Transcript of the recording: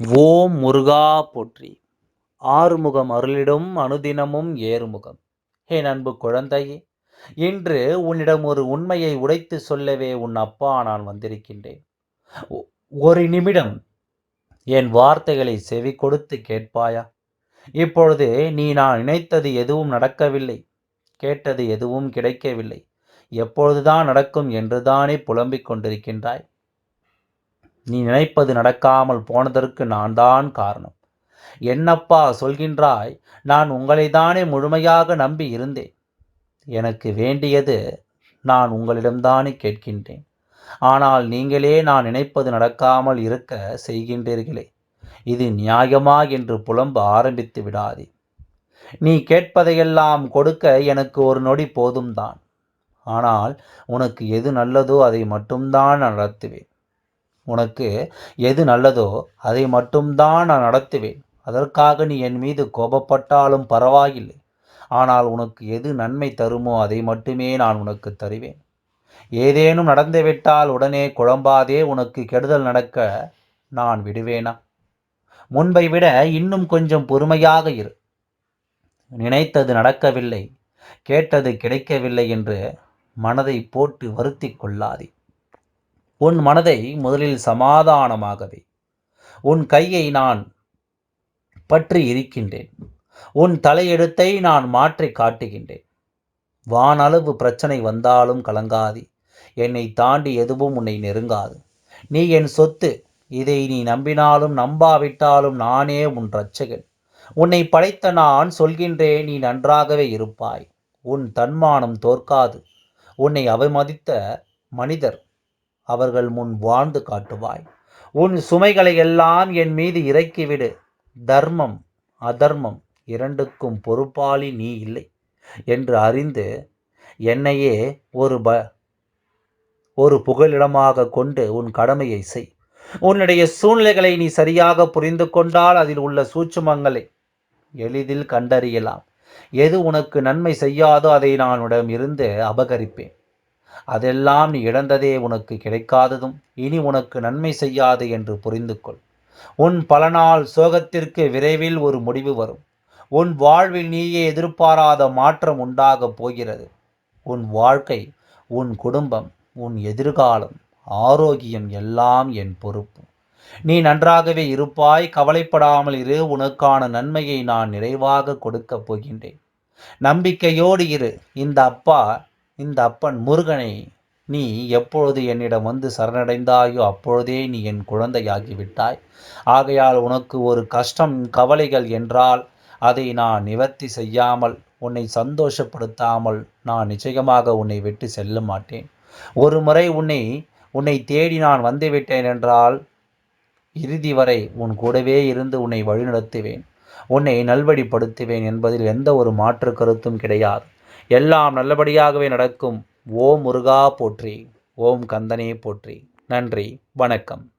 ஓம் முருகா போற்றி. ஆறுமுகம் அருளிடும் அனுதினமும் ஏறுமுகம். ஹே அன்பு குழந்தையே இன்று உன்னிடம் ஒரு உண்மையை உடைத்து சொல்லவே உன் அப்பா நான் வந்திருக்கின்றேன். ஒரு நிமிடம் என் வார்த்தைகளை செவி கொடுத்து கேட்பாயா? இப்பொழுது நீ நான் நினைத்தது எதுவும் நடக்கவில்லை. கேட்டது எதுவும் கிடைக்கவில்லை. எப்பொழுதுதான் நடக்கும் என்றுதானே புலம்பிக் கொண்டிருக்கின்றாய்? நீ நினைப்பது நடக்காமல் போனதற்கு நான் தான் காரணம். என்னப்பா சொல்கின்றாய்? நான் உங்களைத்தானே முழுமையாக நம்பி இருந்தேன். எனக்கு வேண்டியது நான் உங்களிடம்தானே கேட்கின்றேன். ஆனால் நீங்களே நான் நினைப்பது நடக்காமல் இருக்க செய்கின்றீர்களே. இது நியாயமா என்று புலம்ப ஆரம்பித்து விடாதே. நீ கேட்பதையெல்லாம் கொடுக்க எனக்கு ஒரு நொடி போதும் தான் ஆனால் உனக்கு எது நல்லதோ அதை மட்டும்தான் நடத்துவேன். உனக்கு எது நல்லதோ அதை மட்டும்தான் நான் நடத்துவேன். அதற்காக நீ என் மீது கோபப்பட்டாலும் பரவாயில்லை. ஆனால் உனக்கு எது நன்மை தருமோ அதை மட்டுமே நான் உனக்கு தருவேன். ஏதேனும் நடந்துவிட்டால் உடனே குழம்பாதே உனக்கு கெடுதல் நடக்க நான் விடுவேனா? முன்பை விட இன்னும் கொஞ்சம் பொறுமையாக இரு. நினைத்தது நடக்கவில்லை கேட்டது கிடைக்கவில்லை என்று மனதை போட்டு வருத்தி கொள்ளாதே. உன் மனதை முதலில் சமாதானமாகவே. உன் கையை நான் பற்றி இருக்கின்றேன். உன் தலையெடுத்தை நான் மாற்றி காட்டுகின்றேன். வானளவு பிரச்சனை வந்தாலும் கலங்காதி. என்னை தாண்டி எதுவும் உன்னை நெருங்காது. நீ என் சொத்து. இதை நீ நம்பினாலும் நம்பாவிட்டாலும் நானே உன் ரட்சகன் உன்னை படைத்த நான் சொல்கின்றேன் நீ நன்றாகவே இருப்பாய். உன் தன்மானம் தோற்காது. உன்னை அவமதித்த மனிதர் அவர்கள் முன் வாழ்ந்து காட்டுவாய். உன் சுமைகளை எல்லாம் என் மீது இறக்கிவிடு. தர்மம் அதர்மம் இரண்டுக்கும் பொறுப்பாளி நீ இல்லை என்று அறிந்து என்னையே ஒரு ப ஒரு புகலிடமாக கொண்டு உன் கடமையை செய். உன்னுடைய சூழ்நிலைகளை நீ சரியாக புரிந்து கொண்டால் அதில் உள்ள சூட்சுமங்களை எளிதில் கண்டறியலாம். எது உனக்கு நன்மை செய்யாதோ அதை நான் உடம் இருந்து அபகரிப்பேன். அதெல்லாம் நீ இழந்ததே உனக்கு கிடைக்காததும் இனி உனக்கு நன்மை செய்யாது என்று புரிந்து கொள் உன் பல நாள் சோகத்திற்கு விரைவில் ஒரு முடிவு வரும். உன் வாழ்வில் நீயே எதிர்பாராத மாற்றம் உண்டாகப் போகிறது. உன் வாழ்க்கை உன் குடும்பம் உன் எதிர்காலம் ஆரோக்கியம் எல்லாம் என் பொறுப்பு. நீ நன்றாகவே இருப்பாய் கவலைப்படாமல் இரு உனக்கான நன்மையை நான் நிறைவாக கொடுக்கப் போகின்றேன். நம்பிக்கையோடு இரு இந்த அப்பா இந்த அப்பன் முருகனை நீ எப்பொழுது என்னிடம் வந்து சரணடைந்தாயோ அப்பொழுதே நீ என் குழந்தையாகிவிட்டாய். ஆகையால் உனக்கு ஒரு கஷ்டம் கவலைகள் என்றால் அதை நான் நிவர்த்தி செய்யாமல் உன்னை சந்தோஷப்படுத்தாமல் நான் நிச்சயமாக உன்னை விட்டு செல்ல மாட்டேன். ஒரு முறை உன்னை உன்னை தேடி நான் வந்துவிட்டேன் என்றால் இறுதி வரை உன் கூடவே இருந்து உன்னை வழிநடத்துவேன். உன்னை நல்வழிப்படுத்துவேன் என்பதில் எந்த ஒரு மாற்று கருத்தும் கிடையாது. எல்லாம் நல்லபடியாகவே நடக்கும். ஓம் முருகா போற்றி. ஓம் கந்தனே போற்றி. நன்றி. வணக்கம்.